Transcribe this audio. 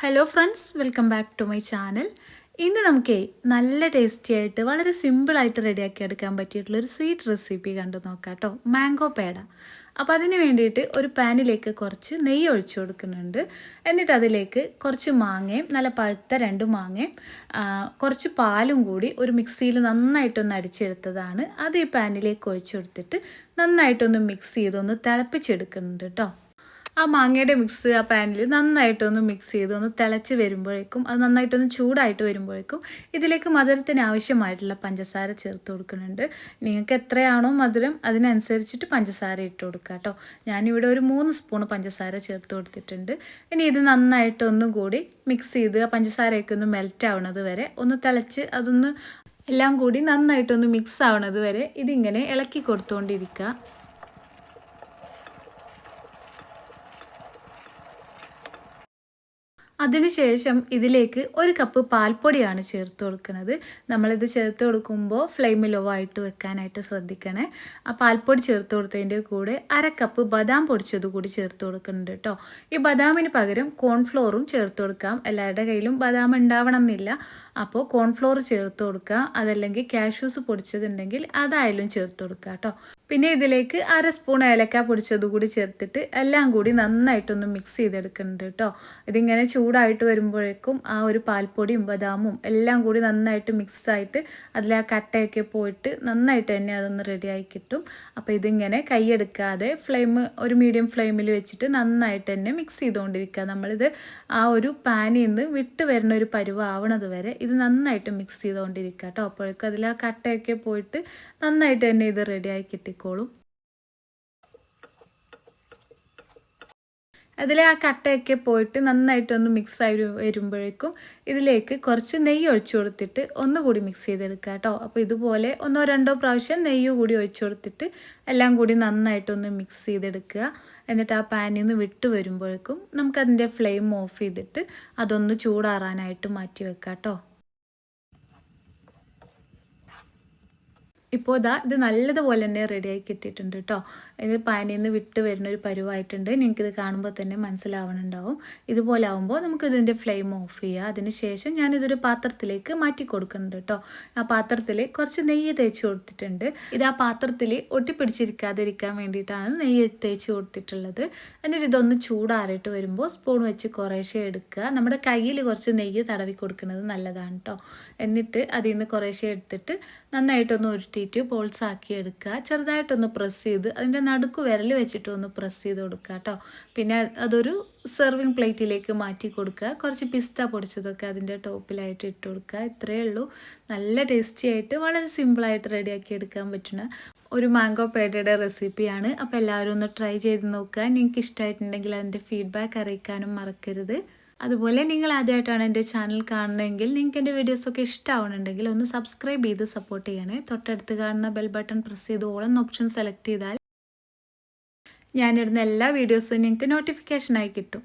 Hello friends welcome back to my channel ഇന്ന് നമുക്ക് നല്ല ടേസ്റ്റി ആയിട്ട് വളരെ സിമ്പിളായിട്ട് റെഡിയാക്കി എടുക്കാൻ പറ്റിയിട്ടുള്ള ഒരു സ്വീറ്റ് റെസിപ്പി കണ്ടു നോക്കാം കേട്ടോ. മാംഗോ പേട. അപ്പോൾ അതിന് വേണ്ടിയിട്ട് ഒരു പാനിലേക്ക് കുറച്ച് നെയ്യ് ഒഴിച്ചു കൊടുക്കുന്നുണ്ട്. എന്നിട്ട് അതിലേക്ക് കുറച്ച് മാങ്ങയും നല്ല പഴുത്ത രണ്ട് മാങ്ങയും കുറച്ച് പാലും കൂടി ഒരു മിക്സിയിൽ നന്നായിട്ടൊന്ന് അടിച്ചെടുത്തതാണ്. അത് ഈ പാനിലേക്ക് ഒഴിച്ചു കൊടുത്തിട്ട് നന്നായിട്ടൊന്ന് മിക്സ് ചെയ്തൊന്ന് തിളപ്പിച്ചെടുക്കുന്നുണ്ട് കേട്ടോ. ആ മാങ്ങയുടെ മിക്സ് ആ പാനിൽ നന്നായിട്ടൊന്ന് മിക്സ് ചെയ്ത് ഒന്ന് തിളച്ച് വരുമ്പോഴേക്കും അത് നന്നായിട്ടൊന്ന് ചൂടായിട്ട് വരുമ്പോഴേക്കും ഇതിലേക്ക് മധുരത്തിന് ആവശ്യമായിട്ടുള്ള പഞ്ചസാര ചേർത്ത് കൊടുക്കുന്നുണ്ട്. നിങ്ങൾക്ക് എത്രയാണോ മധുരം അതിനനുസരിച്ചിട്ട് പഞ്ചസാര ഇട്ട് കൊടുക്കുക കേട്ടോ. ഞാനിവിടെ ഒരു മൂന്ന് സ്പൂൺ പഞ്ചസാര ചേർത്ത് കൊടുത്തിട്ടുണ്ട്. ഇനി ഇത് നന്നായിട്ട് ഒന്നും കൂടി മിക്സ് ചെയ്ത് ആ പഞ്ചസാരയൊക്കെ ഒന്ന് മെൽറ്റ് ആവുന്നത് വരെ ഒന്ന് തിളച്ച് അതൊന്ന് എല്ലാം കൂടി നന്നായിട്ടൊന്ന് മിക്സ് ആവണത് വരെ ഇതിങ്ങനെ ഇളക്കി കൊടുത്തുകൊണ്ടിരിക്കുക അതിനുശേഷം ഇതിലേക്ക് ഒരു കപ്പ് പാൽപ്പൊടിയാണ് ചേർത്ത് കൊടുക്കുന്നത്. നമ്മളിത് ചേർത്ത് കൊടുക്കുമ്പോൾ ഫ്ലെയിം ലോ ആയിട്ട് വെക്കാനായിട്ട് ശ്രദ്ധിക്കണേ. ആ പാൽപ്പൊടി ചേർത്ത് കൊടുത്തതിന്റെ കൂടെ അര കപ്പ് ബദാം പൊടിച്ചത് കൂടി ചേർത്ത് കൊടുക്കുന്നുണ്ട് കേട്ടോ. ഈ ബദാമിന് പകരം കോൺഫ്ലോറും ചേർത്ത് കൊടുക്കാം. എല്ലാവരുടെ കയ്യിലും ബദാം ഉണ്ടാവണം എന്നില്ല അപ്പോൾ കോൺഫ്ലോർ ചേർത്ത് കൊടുക്കുക. അതല്ലെങ്കിൽ കാഷ്യൂസ് പൊടിച്ചതുണ്ടെങ്കിൽ അതായാലും ചേർത്ത് കൊടുക്കുക കേട്ടോ. പിന്നെ ഇതിലേക്ക് അര സ്പൂൺ ഏലക്ക പൊടിച്ചത് കൂടി ചേർത്തിട്ട് എല്ലാം കൂടി നന്നായിട്ടൊന്ന് മിക്സ് ചെയ്തെടുക്കുന്നുണ്ട് കേട്ടോ. ഇതിങ്ങനെ ചൂടായിട്ട് വരുമ്പോഴേക്കും ആ ഒരു പാൽപ്പൊടിയും ബദാമും എല്ലാം കൂടി നന്നായിട്ട് മിക്സായിട്ട് അതിൽ ആ കട്ടയൊക്കെ പോയിട്ട് നന്നായിട്ട് തന്നെ അതൊന്ന് റെഡിയായി കിട്ടും. അപ്പോൾ ഇതിങ്ങനെ കൈയെടുക്കാതെ ഫ്ലെയിം ഒരു മീഡിയം ഫ്ലെയിമിൽ വെച്ചിട്ട് നന്നായിട്ട് തന്നെ മിക്സ് ചെയ്തുകൊണ്ടിരിക്കുക. നമ്മളിത് ആ ഒരു പാനിൽ നിന്ന് വിട്ട് വരുന്ന ഒരു പരുവാവണത് വരെ ഇത് നന്നായിട്ട് മിക്സ് ചെയ്തുകൊണ്ടിരിക്കുക കേട്ടോ. അപ്പോഴേക്കും അതിൽ ആ കട്ടയൊക്കെ പോയിട്ട് നന്നായിട്ട് തന്നെ ഇത് റെഡിയായി കിട്ടിക്കോളും അതിൽ ആ കട്ടയൊക്കെ പോയിട്ട് നന്നായിട്ടൊന്ന് മിക്സ് ആയി വരുമ്പോഴേക്കും ഇതിലേക്ക് കുറച്ച് നെയ്യ് ഒഴിച്ചു കൊടുത്തിട്ട് ഒന്നുകൂടി മിക്സ് ചെയ്തെടുക്കുക കേട്ടോ. അപ്പോൾ ഇതുപോലെ ഒന്നോ രണ്ടോ പ്രാവശ്യം നെയ്യ് കൂടി ഒഴിച്ചു കൊടുത്തിട്ട് എല്ലാം കൂടി നന്നായിട്ടൊന്ന് മിക്സ് ചെയ്തെടുക്കുക. എന്നിട്ട് ആ പാനിൽ നിന്ന് വിട്ട് വരുമ്പോഴേക്കും നമുക്കതിന്റെ ഫ്ലെയിം ഓഫ് ചെയ്തിട്ട് അതൊന്ന് ചൂടാറാനായിട്ട് മാറ്റി വെക്കാം കേട്ടോ. ഇപ്പോൾ ഇതാ ഇത് നല്ലതുപോലെ തന്നെ റെഡിയായി കിട്ടിയിട്ടുണ്ട് കേട്ടോ ഇത് പാനിൽ നിന്ന് വിട്ട് വരുന്ന ഒരു പരുവായിട്ടുണ്ട്. നിങ്ങൾക്കിത് കാണുമ്പോൾ തന്നെ മനസ്സിലാവണുണ്ടാവും. ഇതുപോലെ ആകുമ്പോൾ നമുക്ക് ഇതിന്റെ ഫ്ലെയിം ഓഫ് ചെയ്യുക അതിന് ശേഷം ഞാനിതൊരു പാത്രത്തിലേക്ക് മാറ്റി കൊടുക്കുന്നുണ്ട് കേട്ടോ ആ പാത്രത്തിൽ കുറച്ച് നെയ്യ് തേച്ച് കൊടുത്തിട്ടുണ്ട്. ഇത് ആ പാത്രത്തിൽ ഒട്ടിപ്പിടിച്ചിരിക്കാതിരിക്കാൻ വേണ്ടിയിട്ടാണ് നെയ്യ് തേച്ച് കൊടുത്തിട്ടുള്ളത്. എന്നിട്ട് ഇതൊന്ന് ചൂടാറിയിട്ട് വരുമ്പോൾ സ്പൂൺ വെച്ച് കുറേശ്ശെ എടുക്കുക. നമ്മുടെ കയ്യിൽ കുറച്ച് നെയ്യ് തടവി കൊടുക്കുന്നത് നല്ലതാണ് കേട്ടോ എന്നിട്ട് അതിൽ നിന്ന് കുറേശ്ശെ എടുത്തിട്ട് നന്നായിട്ടൊന്ന് ഉരുട്ടിയിട്ട് ബോൾസ് ആക്കി എടുക്കുക. ചെറുതായിട്ടൊന്ന് പ്രസ് ചെയ്ത് അതിന്റെ നടുക്ക് വിരൽ വെച്ചിട്ട് ഒന്ന് പ്രസ് ചെയ്ത് കൊടുക്കുക കേട്ടോ. പിന്നെ അതൊരു സെർവിങ് പ്ലേറ്റിലേക്ക് മാറ്റി കൊടുക്കുക. കുറച്ച് പിസ്ത പൊടിച്ചതൊക്കെ അതിന്റെ ടോപ്പിലായിട്ട് ഇട്ട് കൊടുക്കുക. ഇത്രയേ ഉള്ളൂ. നല്ല ടേസ്റ്റി ആയിട്ട് വളരെ സിമ്പിളായിട്ട് റെഡിയാക്കി എടുക്കാൻ പറ്റുന്ന ഒരു മാംഗോ പേടയുടെ റെസിപ്പിയാണ് അപ്പോൾ എല്ലാവരും ഒന്ന് ട്രൈ ചെയ്ത് നോക്കുക. നിങ്ങൾക്ക് ഇഷ്ടമായിട്ടുണ്ടെങ്കിൽ അതിന്റെ ഫീഡ്ബാക്ക് അറിയിക്കാനും മറക്കരുത്. അതുപോലെ നിങ്ങൾ ആദ്യമായിട്ടാണ് എന്റെ ചാനൽ കാണുന്നതെങ്കിൽ നിങ്ങൾക്ക് എന്റെ വീഡിയോസൊക്കെ ഇഷ്ടമാവുന്നുണ്ടെങ്കിൽ ഒന്ന് സബ്സ്ക്രൈബ് ചെയ്ത് സപ്പോർട്ട് ചെയ്യണേ. തൊട്ടടുത്ത് കാണുന്ന ബെൽ ബട്ടൺ പ്രസ് ചെയ്ത് ഓൾ എന്ന ഓപ്ഷൻ സെലക്ട് ചെയ്താൽ ഞാനിടുന്ന എല്ലാ വീഡിയോസും നിങ്ങൾക്ക് നോട്ടിഫിക്കേഷനായി കിട്ടും.